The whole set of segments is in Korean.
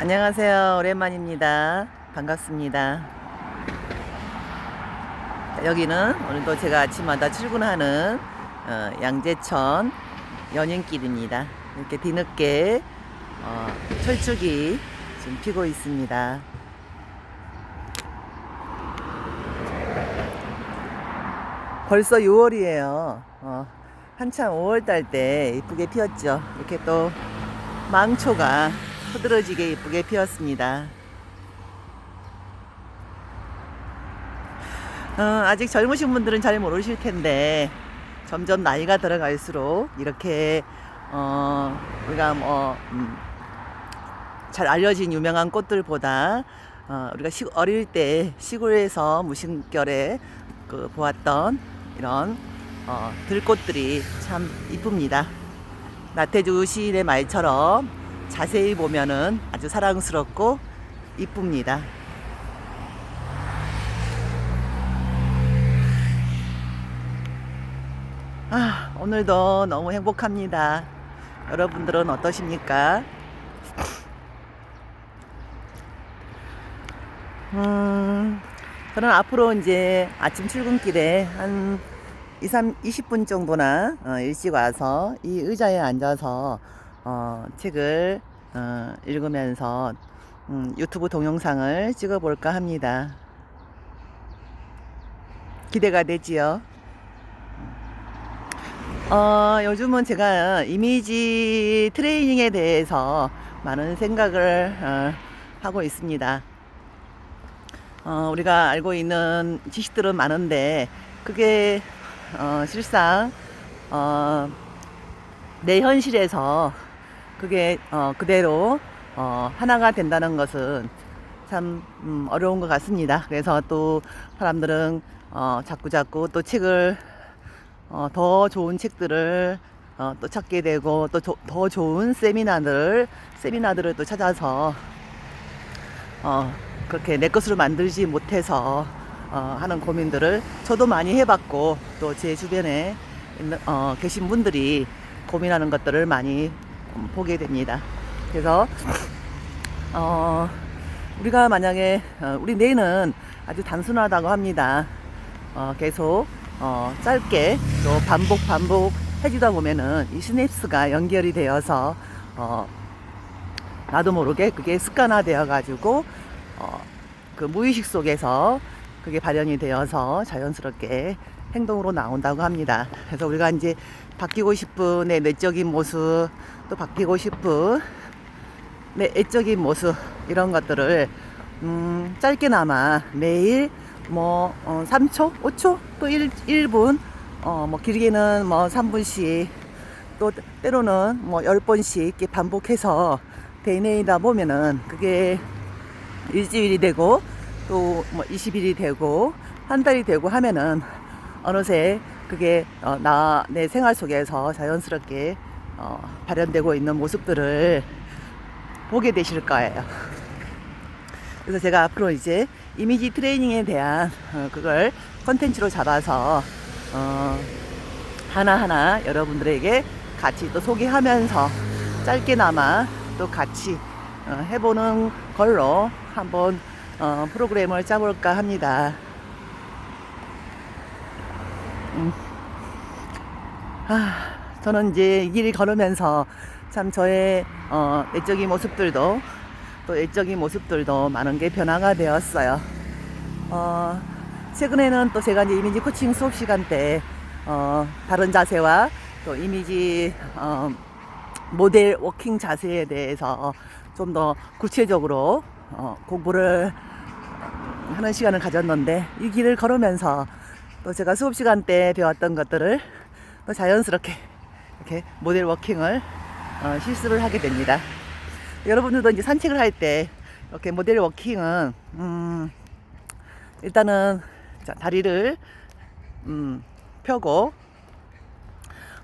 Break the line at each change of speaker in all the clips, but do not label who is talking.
안녕하세요. 오랜만입니다. 반갑습니다. 자, 여기는 오늘도 제가 아침마다 출근하는 어, 양재천 연인길입니다. 이렇게 뒤늦게 어, 철쭉이 지금 피고 있습니다. 벌써 6월이에요. 어, 한참 5월달 때 이쁘게 피었죠. 이렇게 또 망초가 흐드러지게 이쁘게 피었습니다. 어, 아직 젊으신 분들은 잘 모르실 텐데 점점 나이가 들어갈수록 이렇게 어, 우리가 뭐 음, 잘 알려진 유명한 꽃들보다 어, 우리가 시, 어릴 때 시골에서 무심결에 그 보았던 이런 어, 들꽃들이 참 이쁩니다. 나태주 시인의 말처럼 자세히 보면은 아주 사랑스럽고 이쁩니다. 아, 오늘도 너무 행복합니다. 여러분들은 어떠십니까? 음, 저는 앞으로 이제 아침 출근길에 한 2, 3, 20분 정도나 어, 일찍 와서 이 의자에 앉아서 어, 책을 어, 읽으면서 음, 유튜브 동영상을 찍어볼까 합니다. 기대가 되지요. 어, 요즘은 제가 이미지 트레이닝에 대해서 많은 생각을 어, 하고 있습니다. 어, 우리가 알고 있는 지식들은 많은데 그게 어, 실상 어, 내 현실에서 그게 어, 그대로 어, 하나가 된다는 것은 참 음, 어려운 것 같습니다. 그래서 또 사람들은 어, 자꾸 자꾸 또 책을 어, 더 좋은 책들을 어, 또 찾게 되고 또 더 좋은 세미나들 세미나들을 또 찾아서 어, 그렇게 내 것으로 만들지 못해서 어, 하는 고민들을 저도 많이 해봤고 또 제 주변에 있는, 어, 계신 분들이 고민하는 것들을 많이 음, 보게 됩니다. 그래서 어, 우리가 만약에 어, 우리 뇌는 아주 단순하다고 합니다. 어, 계속 어, 짧게 또 반복 반복 해주다 보면은 이 시냅스가 연결이 되어서 어, 나도 모르게 그게 습관화되어 가지고 어, 그 무의식 속에서 그게 발현이 되어서 자연스럽게 행동으로 나온다고 합니다. 그래서 우리가 이제 바뀌고 싶은 내 내적인 모습, 또 바뀌고 싶은 내 애적인 모습 이런 것들을 음, 짧게나마 매일 뭐 어, 3초, 5초, 또 1, 1분, 어, 뭐 길게는 뭐 3분씩 또 때로는 뭐 10번씩 이렇게 반복해서 대내이다 보면은 그게 일주일이 되고 또 뭐 20일이 되고 한 달이 되고 하면은 어느새 그게 어, 나 내 생활 속에서 자연스럽게 어, 발현되고 있는 모습들을 보게 되실 거예요. 그래서 제가 앞으로 이제 이미지 트레이닝에 대한 어, 그걸 컨텐츠로 잡아서 어, 하나하나 여러분들에게 같이 또 소개하면서 짧게나마 또 같이 어, 해보는 걸로 한번 어, 프로그램을 짜볼까 합니다. 음. 아, 저는 이제 이 길을 걸으면서 참 저의 어, 내적인 모습들도 또 외적인 모습들도 많은 게 변화가 되었어요. 어, 최근에는 또 제가 이제 이미지 코칭 수업 시간 때 어, 다른 자세와 또 이미지 어, 모델 워킹 자세에 대해서 좀 더 구체적으로 어, 공부를 하는 시간을 가졌는데 이 길을 걸으면서 또 제가 수업 시간 때 배웠던 것들을 또 자연스럽게 이렇게 모델 워킹을 어, 실습을 하게 됩니다. 여러분들도 이제 산책을 할 때 이렇게 모델 워킹은 음, 일단은 자, 다리를 음, 펴고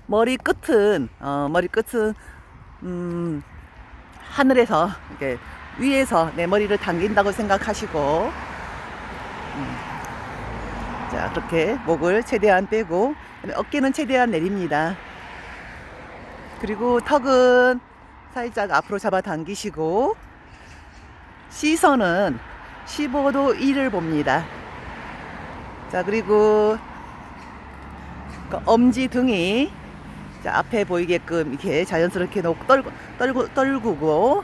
머리 끝은 어, 머리 끝은 음, 하늘에서 이렇게 위에서 내 머리를 당긴다고 생각하시고 음, 자 그렇게 목을 최대한 빼고 어깨는 최대한 내립니다. 그리고 턱은 살짝 앞으로 잡아 당기시고 시선은 15도 1을 봅니다. 자, 그리고 그 엄지 등이 자, 앞에 보이게끔 이렇게 자연스럽게 떨고, 떨고, 떨구고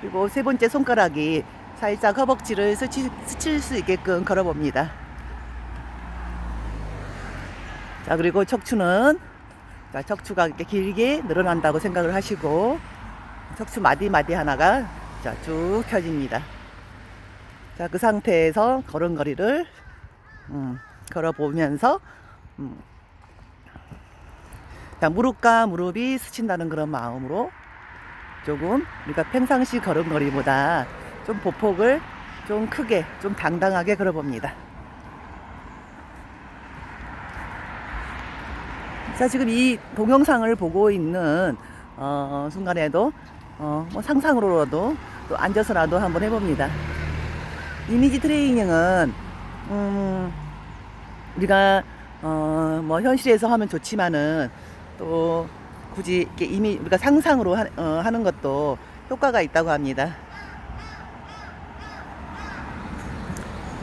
그리고 세 번째 손가락이 살짝 허벅지를 스치, 스칠 수 있게끔 걸어봅니다. 자, 그리고 척추는 자, 척추가 이렇게 길게 늘어난다고 생각을 하시고 척추 마디마디 하나가 자, 쭉 펴집니다. 자, 그 상태에서 걸음걸이를 음, 걸어보면서 음, 자, 무릎과 무릎이 스친다는 그런 마음으로 조금 우리가 평상시 걸음걸이보다 좀 보폭을 좀 크게 좀 당당하게 걸어봅니다. 자 지금 이 동영상을 보고 있는 어, 순간에도 어, 뭐 상상으로라도 또 앉아서라도 한번 해봅니다. 이미지 트레이닝은 음, 우리가 어, 뭐 현실에서 하면 좋지만은 또 굳이 이렇게 이미 우리가 상상으로 하, 어, 하는 것도 효과가 있다고 합니다.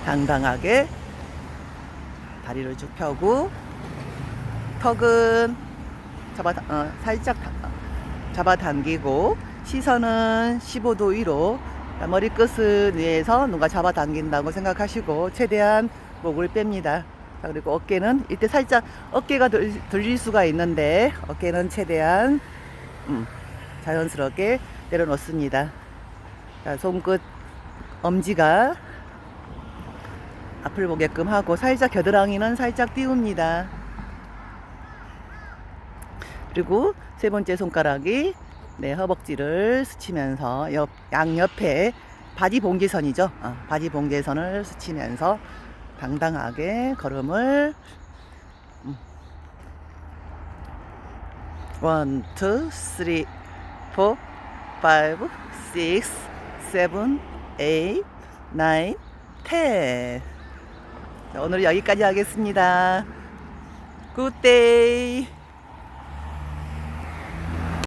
당당하게 다리를 쭉 펴고 턱은 잡아 어, 살짝 다- 잡아당기고 시선은 15도 위로 머리 끝을 위해서 누가 잡아당긴다고 생각하시고 최대한 목을 뺍니다. 자, 그리고 어깨는 이때 살짝 어깨가 들, 들릴 수가 있는데 어깨는 최대한 음, 자연스럽게 내려놓습니다. 자, 손끝 엄지가 앞을 보게끔 하고 살짝 겨드랑이는 살짝 띄웁니다. 그리고 세 번째 손가락이 네, 허벅지를 스치면서 옆, 양옆에 바지 봉제선이죠. 어, 바지 봉제선을 스치면서 당당하게 걸음을 음. 원, 투, 쓰리, 포, 파이브, 식스, 세븐, 에잇, 나인, 텐. 자, 오늘 여기까지 하겠습니다. 굿데이.